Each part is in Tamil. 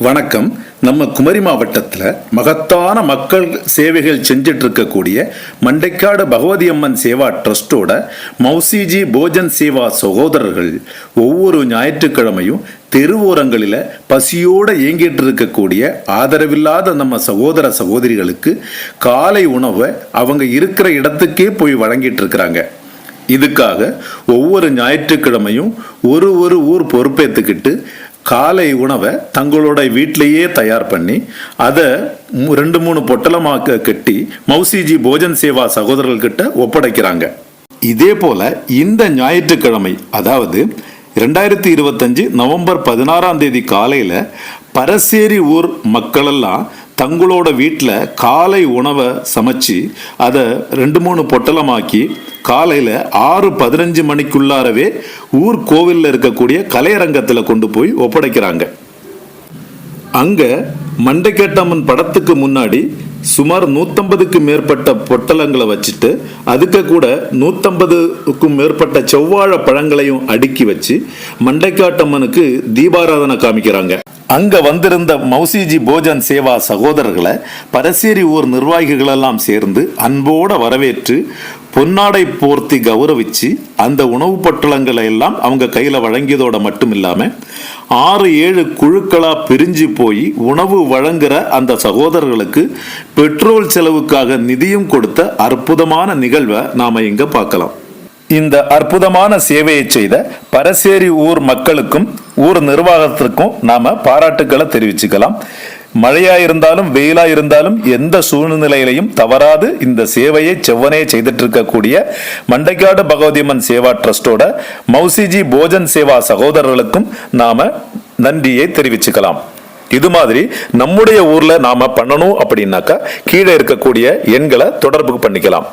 வணக்கம். நம்ம குமரி மாவட்டத்தில் மகத்தான மக்கள் சேவைகள் செஞ்சுட்டு இருக்கக்கூடிய மண்டைக்காடு பகவதி அம்மன் சேவா ட்ரஸ்டோட மௌசிஜி போஜன் சேவா சகோதரர்கள் ஒவ்வொரு ஞாயிற்றுக்கிழமையும் தெருவோரங்களில் பசியோடு இயங்கிட்டு இருக்கக்கூடிய ஆதரவில்லாத நம்ம சகோதர சகோதரிகளுக்கு காலை உணவை அவங்க இருக்கிற இடத்துக்கே போய் வழங்கிட்டு இருக்கிறாங்க இதுக்காக ஒவ்வொரு ஞாயிற்றுக்கிழமையும் ஒரு ஒரு ஊர் பொறுப்பேற்றுக்கிட்டு காலை உணவை தங்களோட வீட்டிலேயே தயார் பண்ணி அதை மு- ரெண்டு மூணு பொட்டலமாக்க கட்டி மௌசிஜி போஜன் சேவா சகோதரர்கிட்ட ஒப்படைக்கிறாங்க. இதே போல இந்த ஞாயிற்றுக்கிழமை அதாவது ரெண்டாயிரத்தி இருபத்தஞ்சு நவம்பர் பதினாறாம் தேதி காலையில் பரசேரி ஊர் மக்களெல்லாம் தங்களோட வீட்டில் காலை உணவை சமைச்சு அதை ரெண்டு மூணு பொட்டலமாக்கி காலையில் ஆறு பதினஞ்சு மணிக்குள்ளாரவே ஊர் கோவிலில் இருக்கக்கூடிய கலையரங்கத்தில் கொண்டு போய் ஒப்படைக்கிறாங்க. அங்கே மண்டைக்கேட்டம்மன் படத்துக்கு முன்னாடி சுமார் நூற்றம்பதுக்கு மேற்பட்ட பொட்டலங்களை வச்சுட்டு அதுக்கு கூட நூற்றம்பதுக்கும் மேற்பட்ட செவ்வாழை பழங்களையும் அடுக்கி வச்சு மண்டைக்காட்டம்மனுக்கு தீபாராதனை காமிக்கிறாங்க. அங்க வந்திருந்த மௌசிஜி போஜன் சேவா சகோதரர்களை பரசேரி ஊர் நிர்வாகிகளெல்லாம் சேர்ந்து அன்போடு வரவேற்று பொன்னாடை போர்த்தி கௌரவிச்சு அந்த உணவுப் பட்டலங்களை எல்லாம் அவங்க கையில் வழங்கியதோட மட்டும் இல்லாமல் ஆறு ஏழு குழுக்களாக பிரிஞ்சு போய் உணவு வழங்குகிற அந்த சகோதரர்களுக்கு பெட்ரோல் செலவுக்காக நிதியும் கொடுத்த அற்புதமான நிகழ்வை நாம் இங்கே பார்க்கலாம். இந்த அற்புதமான சேவையை செய்த பரசேரி ஊர் மக்களுக்கும் ஊர் நிர்வாகத்திற்கும் நாம பாராட்டுக்களை தெரிவிச்சுக்கலாம். மழையா இருந்தாலும் வெயிலா இருந்தாலும் எந்த சூழ்நிலையிலையும் தவறாது. இந்த சேவையை செவ்வனே செய்துட்டு இருக்கக்கூடிய மண்டைக்காடு பகவதியம்மன் சேவா ட்ரஸ்டோட மௌசிஜி போஜன் சேவா சகோதரர்களுக்கும் நாம நன்றியை தெரிவிச்சுக்கலாம். இது மாதிரி நம்முடைய ஊர்ல நாம பண்ணணும் அப்படின்னாக்கா கீழே இருக்கக்கூடிய எண்களை தொடர்பு பண்ணிக்கலாம்.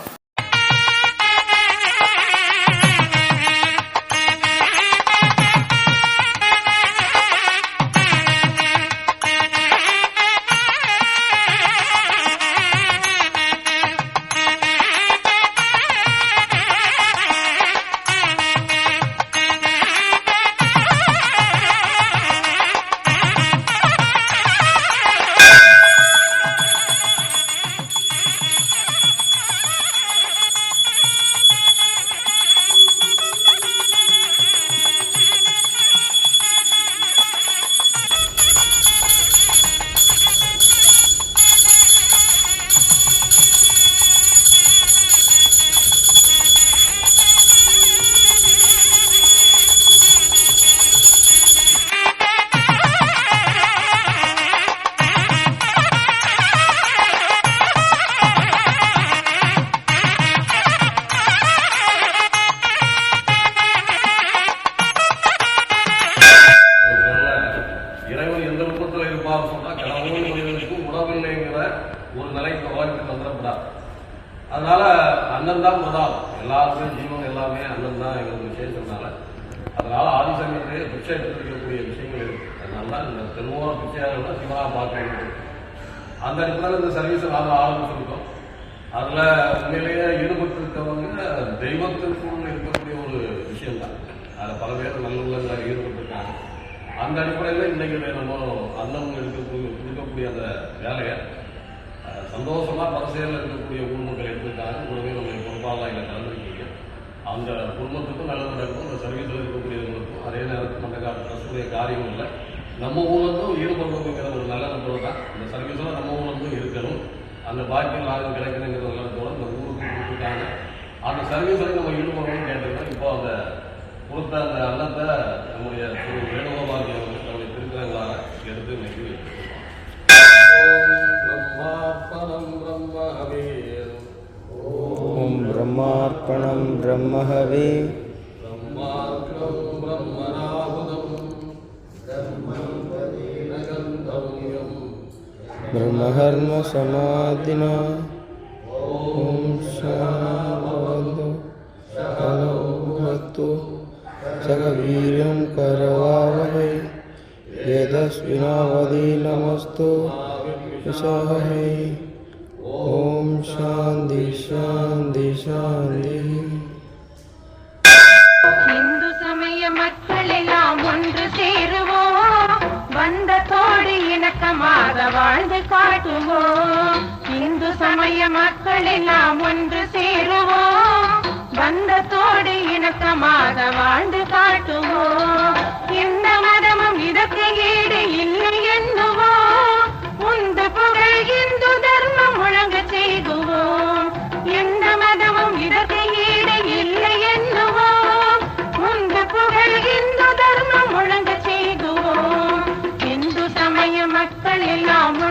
அதனால அண்ணன் தான் முதல். எல்லாருமே ஜீவன் எல்லாமே அண்ணன் தான் எங்களுக்கு விஷயத்தினால அதனால ஆதிசங்கத்திலே பிச்சை எடுத்துக்கக்கூடிய விஷயங்கள் இருக்கு. அதனால இந்த தென்மோர பிச்சையாளர்கள் சிவனா பார்க்க அந்த இடத்துல இந்த சர்வீஸ் நாங்கள் ஆரம்பிச்சிருக்கோம். அதில் உண்மையிலேயே ஈடுபட்டு இருக்கவங்க தெய்வத்திற்குள் இருக்கக்கூடிய ஒரு விஷயம் தான் அதில் பல பேர் நல்லுள்ளங்கள் ஈடுபட்டிருக்காங்க. அந்த அடிப்படையில் இன்னைக்கு நம்ம அன்னம் இருக்கக்கூடிய கொடுக்கக்கூடிய அந்த வேலையை சந்தோஷமாக சந்தோஷமா இருக்கக்கூடிய ஊர் மக்கள் எடுத்துருக்காங்க கூடவே நம்ம பொறுப்பாளர் இல்லை கலந்துருக்கீங்க. அந்த குடும்பத்துக்கும் நல்லது நடக்கும் அந்த சர்வீஸில் இருக்கக்கூடியவங்களுக்கும் அதே நேரத்தில் நம்ம காலத்துடைய காரியம் இல்லை. நம்ம ஊர்லேருந்தும் ஈடுபடுறதுங்கிற ஒரு நல்ல நம்பர் தான் இந்த சர்வீஸில் நம்ம ஊர்லேருந்தும் இருக்கணும். அந்த பாக்கியம் நாங்கள் கிடைக்கணுங்கிற நல்ல நம்பரோட இந்த ஊருக்கு கொடுத்துருக்காங்க அந்த சர்வீஸில் நம்ம ஈடுபடணும்னு கேட்டிருக்கோம் இப்போ அந்த கொடுத்த அந்த அன்னத்தை நம்முடைய திரு வேணுகோபால் அவர்கள் தன்னுடைய திருக்கரங்களாக எடுத்து இன்னைக்கு ब्रह्मार्पणं ब्रह्महवे। ब्रह्महर्मसमाधिना ॐ शान्तु भवतु। जगवीर्यं करवावहै। वेदस्विनावधीनमस्तु विशाहै சமய வாழ்ந்து காட்டுவோம். இந்து சமய மக்கள் எல்லாம் ஒன்று சேருவோம். பந்தத்தோடு இணக்கமாக வாழ்ந்து காட்டுவோம். எந்த மதமும் இதற்கு ஈடு இல்லை எண்ணுவோம்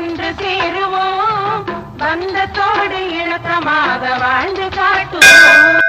ஒன்று சேருவோம். பந்தத்தோடு இணக்கமாக வாழ்ந்து காட்டுவோம்.